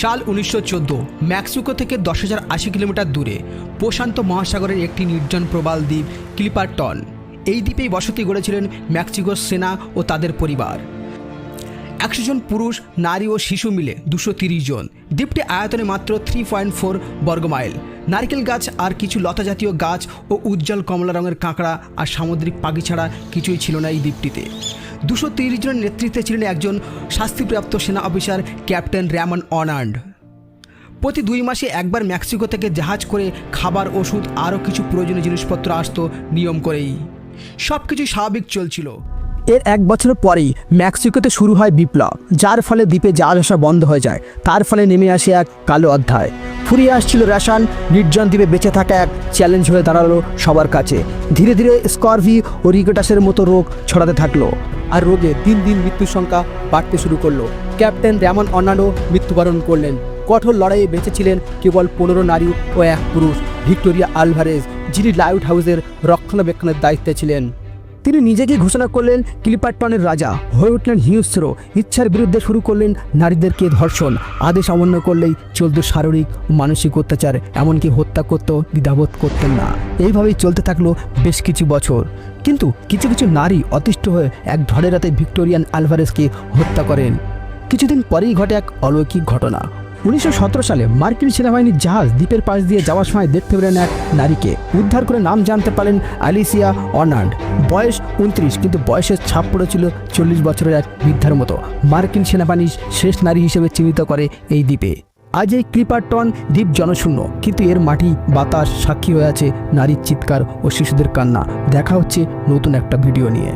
সাল উনিশশো চোদ্দ, ম্যাক্সিকো থেকে দশ হাজার আশি কিলোমিটার দূরে প্রশান্ত মহাসাগরের একটি নির্জন প্রবাল দ্বীপ ক্লিপারটন। এই দ্বীপেই বসতি গড়েছিলেন ম্যাক্সিকোর সেনা ও তাদের পরিবার। একশো জন পুরুষ, নারী ও শিশু মিলে দুশো তিরিশ জন। দ্বীপটি আয়তনে মাত্র থ্রি পয়েন্ট ফোর বর্গমাইল। নারকেল গাছ আর কিছু লতা জাতীয় গাছ ও উজ্জ্বল কমলা রঙের কাঁকড়া আর সামুদ্রিক পাখি ছাড়া কিছুই ছিল না এই দ্বীপটিতে। দুশো তিরিশ জনের নেতৃত্বে ছিলেন একজন শাস্তিপ্রাপ্ত সেনা অফিসার ক্যাপ্টেন র্যামন অনান্ড প্রতি দুই মাসে একবার মেক্সিকো থেকে জাহাজ করে খাবার, ওষুধ, আরও কিছু প্রয়োজনীয় জিনিসপত্র আসতো নিয়ম করেই। সব কিছু স্বাভাবিক চলছিল। এর এক বছর পরেই মেক্সিকোতে শুরু হয় বিপ্লব, যার ফলে দ্বীপে জাহাজ আসা বন্ধ হয়ে যায়। তার ফলে নেমে আসে এক কালো অধ্যায়। ফুরিয়ে আসছিল রেশন, নির্জন দ্বীপে বেঁচে থাকা এক চ্যালেঞ্জ হয়ে দাঁড়াল সবার কাছে। ধীরে ধীরে স্করভি ও রিগোটাসের মতো রোগ ছড়াতে থাকল। আর রোগে দিন দিন মৃত্যুর সংখ্যা বাড়তে শুরু করল। ক্যাপ্টেন র্যামন অর্নাডো মৃত্যুবরণ করলেন। কঠোর লড়াইয়ে বেঁচেছিলেন কেবল পনেরো নারী ও এক পুরুষ। ভিক্টোরিয়া আলভারেজ, যিনি লাইট হাউসের রক্ষণাবেক্ষণের দায়িত্বে ছিলেন। তিনি নিজেকে ঘোষণা করলেন ক্লিপারটনের রাজা। হয়ে উঠলেন হিংস্র ইচ্ছার বিরুদ্ধে শুরু করলেন নারীদেরকে ধর্ষণ। আদেশ অমান্য করলেই চলত শারীরিক মানসিক অত্যাচার, এমনকি হত্যা করত, দ্বিধাবোধ করতেন না। এইভাবেই চলতে থাকল বেশ কিছু বছর। কিন্তু কিছু কিছু নারী অতিষ্ঠ হয়ে এক ঝড়ের রাতে ভিক্টোরিয়ান আলভারেজকে হত্যা করেন। কিছুদিন পরেই ঘটে এক অলৌকিক ঘটনা। উনিশশো সতেরো সালে মার্কিন সেনাবাহিনীর জাহাজ দ্বীপের পাশ দিয়ে যাওয়ার সময় দেখতে পেলেন এক নারীকে উদ্ধার করে নাম জানতে পারলেন আলিসিয়া অর্নান্ড বয়স উনত্রিশ, কিন্তু বয়সের ছাপ পড়েছিল চল্লিশ বছরের এক বৃদ্ধার মতো। মার্কিন সেনাবাহিনীর শেষ নারী হিসেবে চিহ্নিত করে এই দ্বীপে। আজ এই ক্লিপারটন দ্বীপ জনশূন্য, কিন্তু এর মাটি, বাতাস, সাক্ষী হয়ে আছে নারীর চিৎকার ও শিশুদের কান্না। দেখা হচ্ছে নতুন একটা ভিডিও নিয়ে।